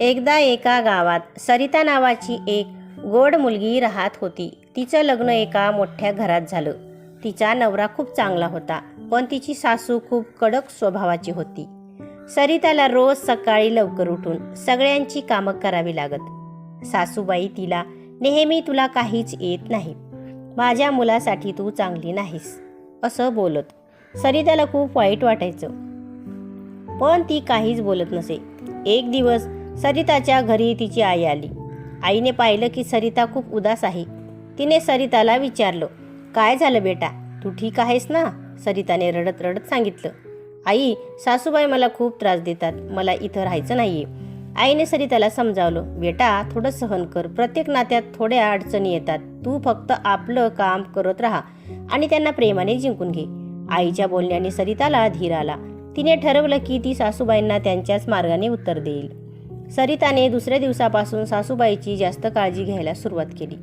एकदा एका गावात सरिता नावाची एक गोड मुलगी राहत होती. तिचं लग्न एका मोठ्या घरात झालं. तिचा नवरा खूप चांगला होता पण तिची सासू खूप कडक स्वभावाची होती. सरिताला रोज सकाळी लवकर उठून सगळ्यांची कामं करावी लागत. सासूबाई तिला नेहमी तुला काहीच येत नाही. माझ्या मुलासाठी तू चांगली नाहीस. असं बोलत सरिताला खूप वाईट वाटायचं. पण ती काहीच बोलत नसे. एक दिवस सरिताच्या घरी तिची आई आली. आईने पाहिलं की सरिता खूप उदास आहे. तिने सरिताला विचारलं काय झालं बेटा? तू ठीक आहेस ना? सरिताने रडत रडत सांगितलं आई सासूबाई मला खूप त्रास देतात. मला इथं राहायचं नाहीये. आईने सरिताला समजावलं बेटा थोडं सहन कर. प्रत्येक नात्यात थोड्या अडचणी येतात. तू फक्त आपलं काम करत राहा आणि त्यांना प्रेमाने जिंकून घे. आईच्या बोलण्याने सरिताला धीर आला. तिने ठरवलं की ती सासूबाईंना त्यांच्याच मार्गाने उत्तर देईल. सरिताने दुसऱ्या दिवसापासून सासूबाईची जास्त काळजी घ्यायला सुरुवात केली.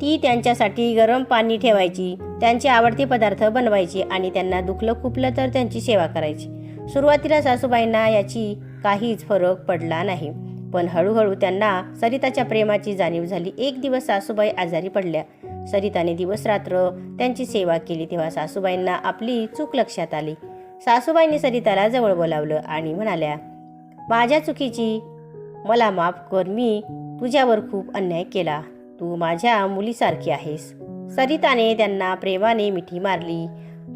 ती त्यांच्यासाठी गरम पाणी ठेवायची त्यांचे आवडते पदार्थ बनवायची आणि त्यांना दुखलं खुपलं तर त्यांची सेवा करायची. सुरुवातीला सासूबाईंना याची काहीच फरक पडला नाही. पण हळूहळू त्यांना सरिताच्या प्रेमाची जाणीव झाली. एक दिवस सासूबाई आजारी पडल्या. सरिताने दिवस रात्र त्यांची सेवा केली तेव्हा सासूबाईंना आपली चूक लक्षात आली. सासूबाईंनी सरिताला जवळ बोलावलं आणि म्हणाल्या माझ्या चुकीची. मला माफ कर मी तुझ्यावर खूप अन्याय केला. तू माझ्या मुलीसारखी आहेस. सरिताने त्यांना प्रेमाने मिठी मारली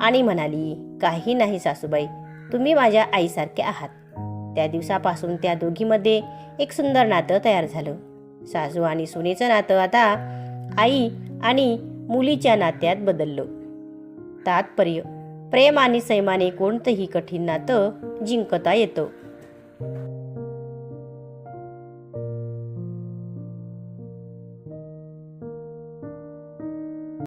आणि म्हणाली काही नाही सासूबाई तुम्ही माझ्या आईसारखे आहात. त्या दिवसापासून त्या दोघीमध्ये एक सुंदर नातं तयार झालं. सासू आणि सुनेचं नातं आता आई आणि मुलीच्या नात्यात बदललं. तात्पर्य प्रेम आणि सैमाने कोणतंही कठीण नातं जिंकता येतं.